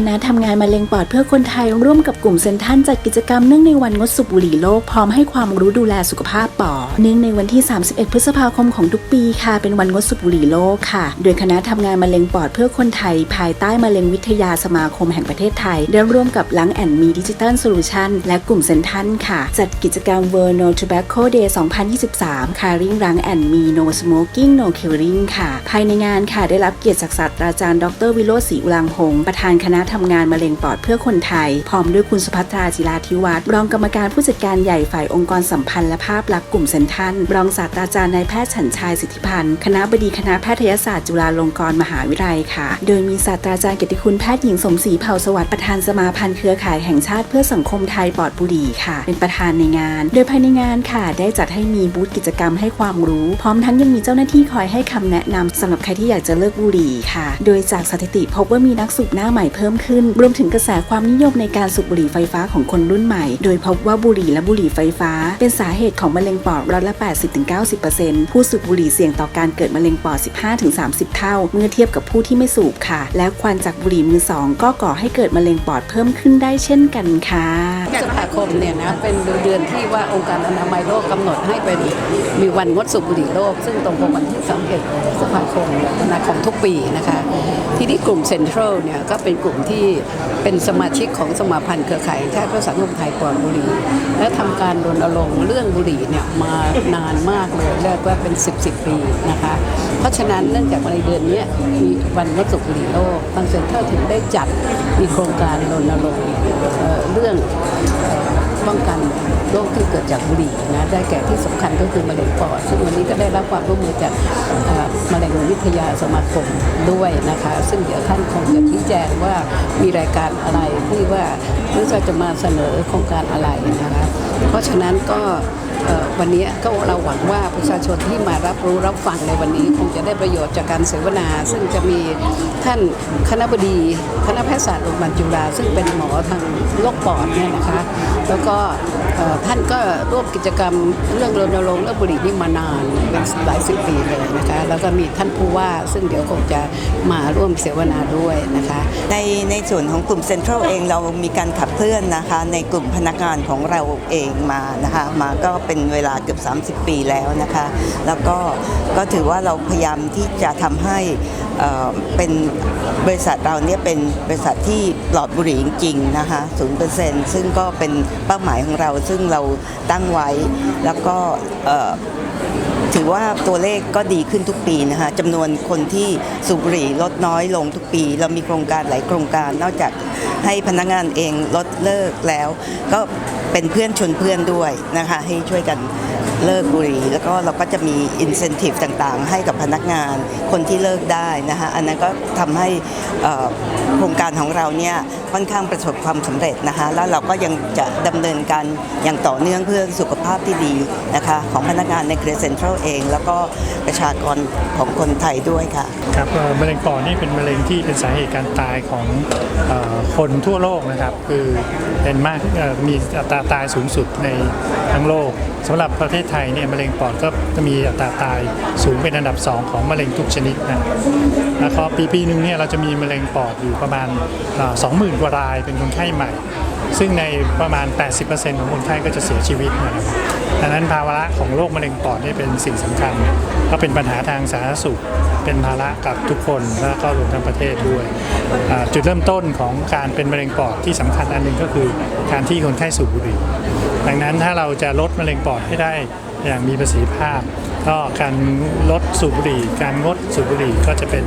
คณะทำงานมะเร็งปอดเพื่อคนไทยร่วมกับกลุ่มเซนทันจัดกิจกรรมเนื่องในวันงดสูบบุหรี่โลกพร้อมให้ความรู้ดูแลสุขภาพปอดเนื่องในวันที่ 31 พฤษภาคมของทุกปีค่ะ เป็นวันงดสูบบุหรี่โลกค่ะ โดยคณะทำงานมะเร็งปอดเพื่อคนไทย ภายใต้มะเร็งวิทยาสมาคมแห่งประเทศไทย ได้ร่วมกับลังแอนมีดิจิทัลโซลูชันและกลุ่มเซนทันค่ะ จัดกิจกรรม World No Tobacco Day 2023 Caring Lung and Me No Smoking No Killing ค่ะ ภายในงานค่ะได้รับเกียรติจากศาสตราจารย์ ดร วิโรจน์ศรีอุลังหงษ์ประธานคณะทำงานมะเร็งปอดเพื่อคนไทย พร้อมด้วยคุณสุภัทราจิราธิวัฒน์รองกรรมการผู้จัดการใหญ่ฝ่ายองค์กรสัมพันธ์และภาพลักษณ์กลุ่มเซนทันรองศาสตราจารย์นายแพทย์ฉันชัยสิทธิพันธ์คณะบดีคณะแพทยศาสตร์จุฬาลงกรณ์มหาวิทยาลัยค่ะ โดยมีศาสตราจารย์เกียรติคุณแพทย์หญิงสมศรีเผ่าสวัสดิ์ประธานสมาพันธ์เครือข่ายแห่งชาติเพื่อสังคมไทยปอดบุหรี่ค่ะ เป็นประธานในงาน โดยภายในงานค่ะ ได้จัดให้มีบูธกิจกรรมให้ความรู้ พร้อมทั้งยังมีเจ้าหน้าที่คอยให้คำแนะนำสำหรับใครที่อยากจะเลิกบุหรี่ค่ะ โดยจากสถิติพบว่ามีนักสูบหน้าใหม่เพิ่มขึ้น รวมถึงกระแสความนิยมในการสูบบุหรี่ไฟฟ้าของคนรุ่นใหม่ โดยพบว่าบุหรี่และบุหรี่ไฟฟ้า เป็นสาเหตุของมะเร็งปอดร้อยละ 80-90%ผู้สูบบุหรี่เสี่ยงต่อการเกิดมะเร็งปอด 15-30 เท่า เมื่อเทียบกับผู้ที่ไม่สูบค่ะ และควันจากบุหรี่มือสองก็ก่อให้เกิดมะเร็งปอดเพิ่มขึ้นได้เช่นกันค่ะพฤษภาคมเนี่ยนะเป็นเดือนที่ว่าองค์การอนามัยโลกกำหนดให้เป็นมีวันงดสูบบุหรี่โลก ซึ่งตรงกับวันที่31พฤษภา คมนาคมทุกปีนะคะที่นี่กลุ่มเซ็นทรัลเนี่ยก็เป็นกลุ่มที่เป็นสมาชิกของสมาพันธ์เครือข่ายแพทย์เพื่อสังคมไทยปลอดบุหรี่และทำการรณรงค์เรื่องบุหรี่เนี่ยมานานมากเลยเรียกว่าเป็น 10 10ปีนะคะ เพราะฉะนั้นเนื่องจากในเดือนนี้มีวันงดสูบบุหรี่โลกทางเซ็นทรัลถึงได้จัดมีโครงการรณรงค์เรื่อง ป้องกันโรคที่เกิดจากบุหรี่นะได้แก่ที่สำคัญก็คือมะเร็งปอดซึ่งวันนี้ก็ได้รับความร่วมมือจากมะเร็งวิทยาสมาคมด้วยนะคะ ซึ่งเดี๋ยวท่านคงจะชี้แจงว่ามีรายการอะไรที่ว่าหรือจะมาเสนอโครงการอะไรนะคะเพราะฉะนั้นก็ วันนี้ก็เราหวังว่าประชาชนที่มารับรู้รับฟังในวันนี้คงจะได้ประโยชน์จากการเสวนา ซึ่งจะมีท่านคณะบดีคณะแพทยศาสตร์โรงพยาบาลจุฬาซึ่งเป็นหมอทางโรคปอดเนี่ยนะคะ แล้วก็ท่านก็ร่วมกิจกรรมเรื่องรณรงค์เรื่องบุหรี่นี่มานานเป็นหลายสิบปีเลยนะคะ แล้วก็มีท่านผู้ว่าซึ่งเดี๋ยวคงจะมาร่วมเสวนาด้วยนะคะ ในในส่วนของกลุ่มเซ็นทรัลเองเรามีการขับเคลื่อนนะคะ ในกลุ่มพนักงานของเราเองมานะคะมาก็เป็นเวลาเกือบ 30 ปีแล้วนะคะ แล้วก็ก็ถือว่าเราพยายามที่จะทำให้เอ่อเป็นบริษัทเราเนี่ยเป็นบริษัทที่ปลอดบุหรี่จริงๆนะคะ0%ซึ่งก็เป็นเป้าหมายของเราซึ่งเราตั้งไว้ แล้วก็ถือว่าตัวเลขก็ดีขึ้นทุกปีนะคะจำนวนคนที่สูบบุหรี่ลดน้อยลงทุกปี เรามีโครงการหลายโครงการนอกจากให้พนักงานเองลดเลิกแล้ว ก็ เป็นเพื่อนชวนเพื่อนด้วยนะคะ ให้ช่วยกัน เลิกบุหรี่ แล้วก็เราก็จะมีอินเซนティブต่างๆ ให้กับพนักงานคนที่เลิกได้นะคะอันนั้นก็ทำให้เอ่อโครงการของเราเนี่ยค่อนข้างประสบความสำเร็จนะคะแล้วเราก็ยังจะดำเนินการอย่างต่อเนื่องเพื่อสุขภาพที่ดีนะคะของพนักงานในเครือเซ็นทรัลเอง แล้วก็ประชากรของคนไทยด้วยค่ะ ครับเอ่อมะเร็งปอดนี่เป็นมะเร็งที่เป็นสาเหตุการตายของเออคนทั่วโลกนะครับ คือเป็นมากเอ่อมีอัตราตายสูงสุดในทั้งโลกสำหรับประเทศ ไทยเนี่ยมะเร็งปอดก็จะมีอัตราตายสูงเป็นอันดับ 2 ของมะเร็งทุกชนิดนะแล้วก็ปีปีหนึ่งเนี่ยเราจะมีมะเร็งปอดอยู่ประมาณสองหมื่นกว่ารายเป็นคนไข้ใหม่ ซึ่งในประมาณ 80%ของคนไข้ก็จะเสียชีวิตนะครับดังนั้นภาวะของโรคมะเร็งปอดนี่เป็นสิ่งสำคัญ ก็เป็นปัญหาทางสาธารณสุข เป็นภาระกับทุกคนและก็รวมทั้งประเทศด้วย จุดเริ่มต้นของการเป็นมะเร็งปอดที่สำคัญอันหนึ่งก็คือการที่คนไข้สูบบุหรี่ ดังนั้นถ้าเราจะลดมะเร็งปอดให้ได้อย่างมีประสิทธิภาพ ก็การลดสูบบุหรี่ การงดสูบบุหรี่ก็จะเป็น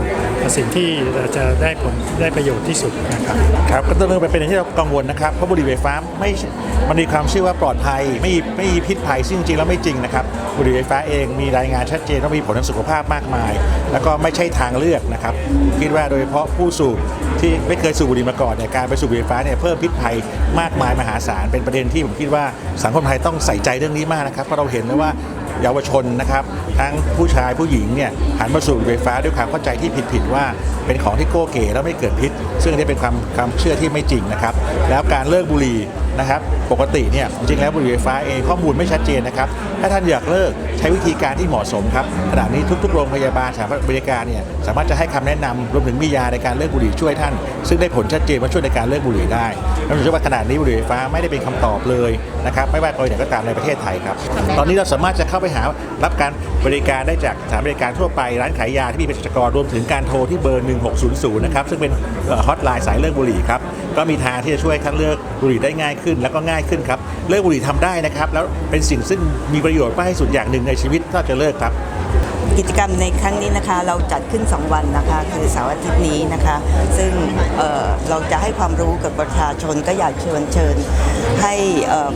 สิ่งที่เราจะได้ผลได้ประโยชน์ที่สุดนะครับครับก็ต้องเรื่องไปเป็นที่เรากังวลนะครับเพราะบุหรี่ไฟฟ้าไม่มันมีความเชื่อว่าปลอดภัย ไม่ไม่มีพิษภัยซึ่งจริงๆแล้วไม่จริงนะครับบุหรี่ไฟฟ้าเองมีรายงานชัดเจนว่ามีผลทางสุขภาพมากมาย แล้วก็ไม่ใช่ทางเลือกนะครับคิดว่าโดยเฉพาะผู้สูบที่ไม่เคยสูบบุหรี่มาก่อนเนี่ยการไปสูบบุหรี่ไฟฟ้าเนี่ยเพิ่มพิษภัยมากมายมหาศาลเป็นประเด็นที่ผมคิดว่าสังคมไทยต้องใส่ใจเรื่องนี้มากนะครับเพราะเราเห็นแล้วว่า เยาวชนนะครับ ทั้งผู้ชายผู้หญิงเนี่ยหันมาสู่ไฟฟ้าด้วยความเข้าใจที่ผิดๆว่า เป็นของที่โก้เก๋แล้วไม่เกิดพิษ ซึ่งนี่เป็นความความเชื่อที่ไม่จริงนะครับ แล้วการเลิกบุหรี่ นะครับปกติเนี่ยจริงๆแล้วบุหรี่ไฟฟ้าเองข้อมูลไม่ชัดเจนนะครับถ้าท่านอยากเลิกใช้วิธีการที่เหมาะสมครับขณะนี้ทุกๆโรงพยาบาลสถานบริการเนี่ยสามารถจะให้คำแนะนำรวมถึงมียาในการเลิกบุหรี่ช่วยท่าน ซึ่งได้ผลชัดเจนว่าช่วยในการเลิกบุหรี่ได้แล้วผมเชื่อว่าขณะนี้บุหรี่ไฟฟ้าไม่ได้เป็นคำตอบเลยนะครับไม่ว่าโดยไหนก็ตามในประเทศไทยครับตอนนี้เราสามารถจะเข้าไปหารับการบริการได้จากสถานบริการทั่วไปร้านขายยาที่มีเภสัชกรรวมถึงการโทรที่เบอร์ 1600 นะครับซึ่งเป็นฮอตไลน์สายเลิกบุหรี่ครับก็มีทางที่จะช่วยท่านเลิกบุหรี่ได้ง่ายขึ้นแล้วก็ง่ายขึ้นครับเลิกบุหรี่ทำได้นะครับ แล้วเป็นสิ่งซึ่งมีประโยชน์มากที่สุดอย่างหนึ่งในชีวิตถ้าจะเลิกครับกิจกรรมในครั้งนี้นะคะเราจัดขึ้น 2 วันนะคะ คือเสาร์อาทิตย์นี้นะคะ ซึ่งเเราจะให้ความรู้กับประชาชนก็อยากเชิญเชิญ ให้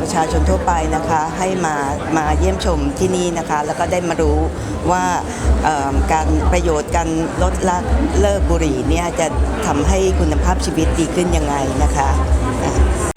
ประชาชนทั่วไปนะคะ ให้มามาเยี่ยมชมที่นี่นะคะ แล้วก็ได้มารู้ว่าการประโยชน์การลดละเลิกบุหรี่เนี่ยจะทำให้คุณภาพชีวิตดีขึ้นยังไงนะคะ